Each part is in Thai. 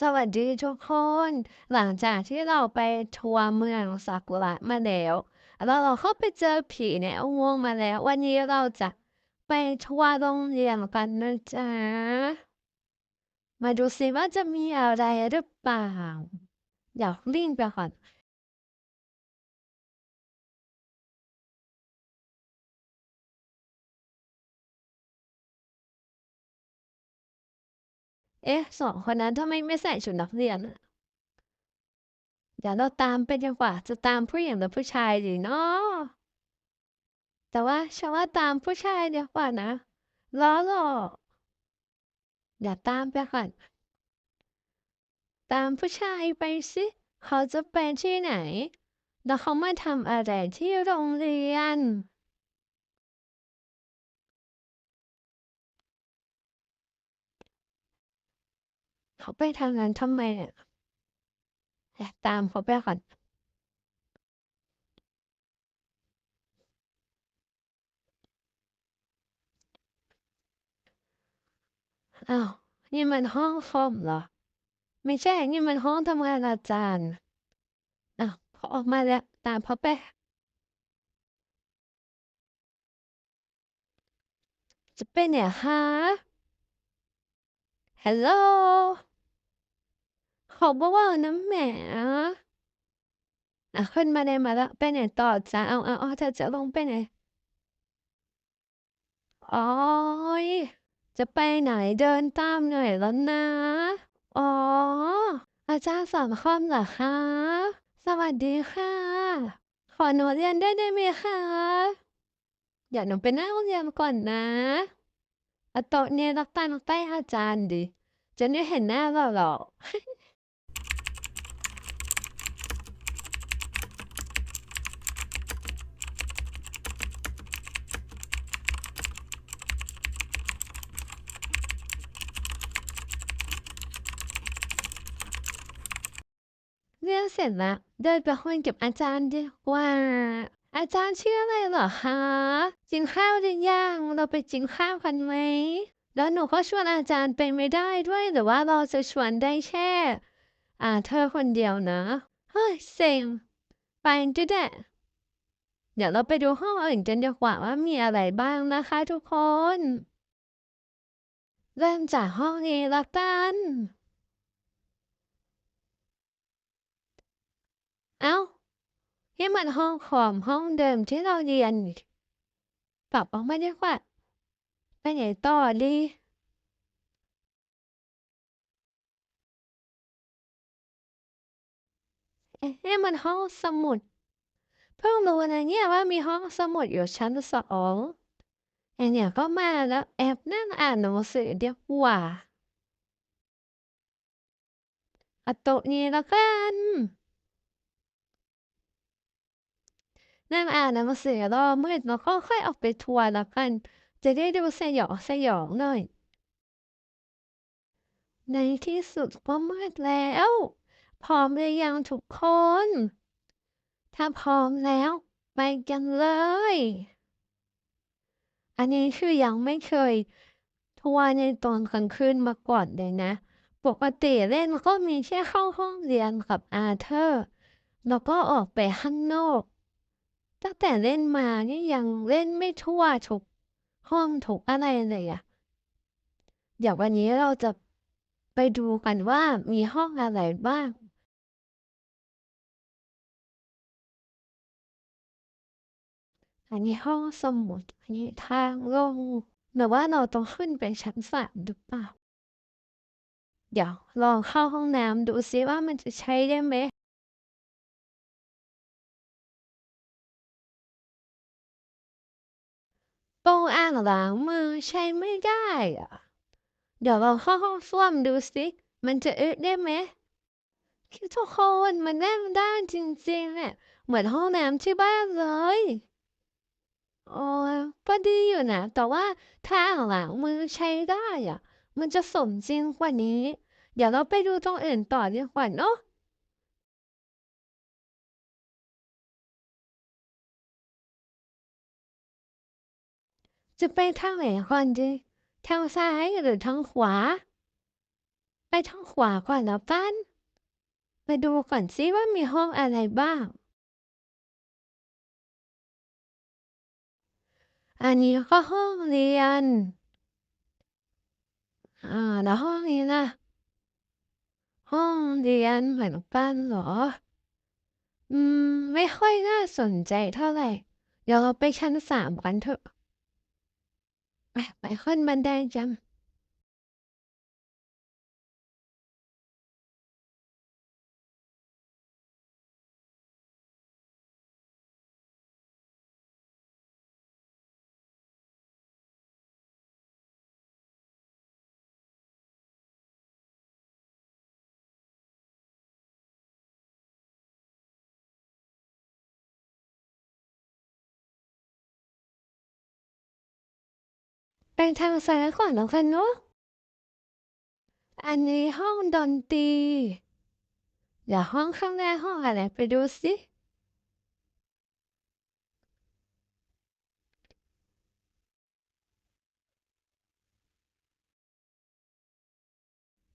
สวัสดีทุกคน หลังจากที่เราไปทัวร์เมืองซากุระมาแล้วแล้วเราก็ไปเจอผีในอุโมงค์มาแล้ว วันนี้เราจะไปทัวร์โรงเรียนกันนะจ๊ะ มาดูสิว่าจะมีอะไรหรือเปล่า เดี๋ยวลิงไปก่อน เอ๊ะสองคนนั้นทำไมไม่ใส่ชุดนักเรียนอะเดี๋ยวเราตามไปดีกว่าจะตามผู้หญิงหรือผู้ชายดีเนาะแต่ว่าฉันว่าตามผู้ชายดีกว่านะล้อหรอกเดี๋ยวตามไปก่อนตามผู้ชายไปสิเขาจะไปที่ไหน แล้วเขามาทำอะไรที่โรงเรียน เขาไปทางนั้นทำไมเนี่ยตามเขาไปก่อนอ้าวนี่มันห้องคอมเหรอ ไม่ใช่ นี่มันห้องทำงานอาจารย์อ้าวเขาออกมาแล้ว ตามเขาไปจะไปไหนคะฮัลโหล เขาบอกว่าน้ำแหม อะ ขึ้นมาได้มาแล้ว ไปไหนต่อจ๊ะ เอาเอาเอาเธอจะลงไปไหน โอ๊ยจะไปไหนเดินตามหน่อยแล้วนะ อ๋อ อาจารย์สอนคอมเหรอคะ สวัสดีค่ะ ขอหนูเรียนด้วยได้ไหมคะเดี๋ยวหนูไปนั่งเรียนก่อนนะเอาโต๊ะนี้รับตาใต้อาจารย์ดิ จะได้เห็นหน้าเราหรอก นเสร็จแล้วเดินไปคุยกับอาจารย์ดีกว่า อาจารย์ชื่ออะไรเหรอคะกินข้าวหรือยังเราไปกินข้าวกันไหมแล้วหนูก็ชวนอาจารย์ไปไม่ได้ด้วยหรือว่าเราจะชวนได้แค่อ่าเธอคนเดียวนะเฮ้ยเซ็งไปก็ได้เดี๋ยวเราไปดูห้องอื่นกันดีกว่าว่ามีอะไรบ้างนะคะทุกคน เริ่มจากห้องนี้ละกัน เอ้า นี่มันห้องคอมห้องเดิมที่เราเรียนนี่ปรับออกมาดีกว่า ไปไหนต่อดี เอ๊ะนี่มันห้องสมุด เพิ่งรู้นะเนี่ยว่ามีห้องสมุดอยู่ชั้นสองไอเนี่ยก็มาแล้วแอบนั่งอ่านหนังสือเดียวว่าอโต๊ะนี้แล้วกัน นั่งอ่านหนังสือรอมืดแล้วก็ค่อยออกไปทัวร์แล้วกันจะได้ดูสยองสยองหน่อย ในที่สุดก็มืดแล้ว พร้อมหรือยังทุกคน ถ้าพร้อมแล้ว ไปกันเลย อันนี้คือยังไม่เคย ทัวร์ในตอนกลางคืนมาก่อนเลยนะ ปกติเล่นก็มีแค่เข้าห้องเรียนกับอาเธอร์ แล้วก็ออกไปข้างนอก ตั้งแต่เล่นมานี่ยังเล่นไม่ทั่วทุกห้องทุกอะไรเลยอะเดี๋ยววันนี้เราจะไปดูกันว่ามีห้องอะไรบ้างอันนี้ห้องสมุด อันนี้ทางลงหรือว่าเราต้องขึ้นไปชั้นสามหรือเปล่า เดี๋ยวลองเข้าห้องน้ำดูซิว่ามันจะใช้ได้ไหม โต๊ะอ่างล้างมือใช้ไม่ได้อะเดี๋ยวเราเข้าห้องส้วมดูสิ มันจะอึได้ไหมคือทุกคนมันนั่งได้จริงๆเนี่ยเหมือนห้องน้ำที่บ้านเลย โอ้ยก็ดีอยู่นะ แต่ว่าถ้าอ่างล้างมือใช้ได้อะมันจะสมจริงกว่านี้ เดี๋ยวเราไปดูตรงอื่นต่อดีกว่าเนาะ จะไปทางไหนก่อนดีทางซ้ายหรือทางขวา ไปทางขวาก่อนแล้วกันไปดูก่อนสิว่ามีห้องอะไรบ้าง อันนี้ก็ห้องเรียน อ่า แล้วห้องนี้ล่ะห้องเรียนเหมือนกันเหรอ อืม ไม่ค่อยน่าสนใจเท่าไหร่ เดี๋ยวเราไปชั้นสามกันเถอะ ไปไปขึ้นบั ไดจังไปทางซ้ายก่อนแล้วกันเนาะ อันนี้ห้องดนตรีเดี๋ยวห้องข้างหน้าห้องอะไรไปดูสิ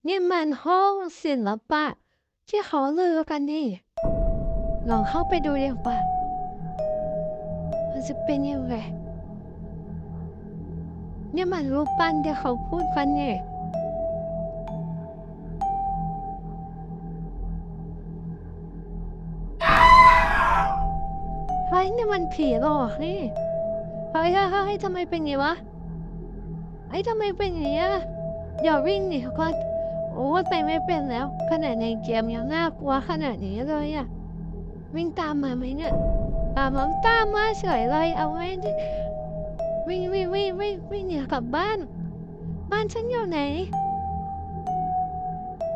นี่มันห้องศิลปะ ที่เขาลือกันนี่ ลองเข้าไปดูดีกว่ามันจะเป็นยังไง เนี่ยมันรูปปั้นที่เขาพูดกันเนี่ยเฮ้ยนี่ยมันผีหลอกนี่เฮ้ยเฮ้ยเฮ้ยทำไมเป็นอย่างนี้วะไอ้ทำไมเป็นอย่างนี้อะอย่าวิ่งหนีก่อนโอ้ไปไม่เป็นแล้ว ขนาดในเกมยังน่ากลัวขนาดนี้เลยอะวิ่งตามมาไหมเนี่ยตามมาตามมาเฉยเลยเอาไว้ วิ่งวิ่งวิ่งวิ่งวิ่งหนีกลับบ้าน บ้านฉันอยู่ไหน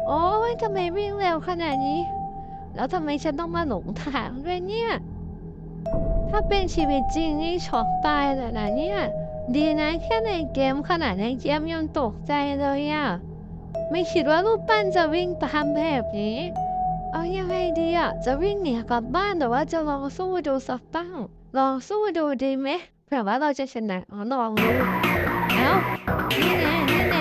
โอ้ยทำไมวิ่งเร็วขนาดนี้ แล้วทำไมฉันต้องมาหลงทางด้วยเนี่ย ถ้าเป็นชีวิตจริงนี่ช็อกตายเลยนะเนี่ย ดีนะแค่ในเกมขนาดในเกมยังตกใจเลยอะไม่คิดว่ารูปปั้นจะวิ่งตามแบบนี้ เอายังไงดีอะจะวิ่งหนีกลับบ้านหรือว่าจะลองสู้ดูสักตั้ง ลองสู้ดูดีไหม เผื่อว่าเราจะชนะอ๋อลองดูเอ้านี่แน่นี่แน่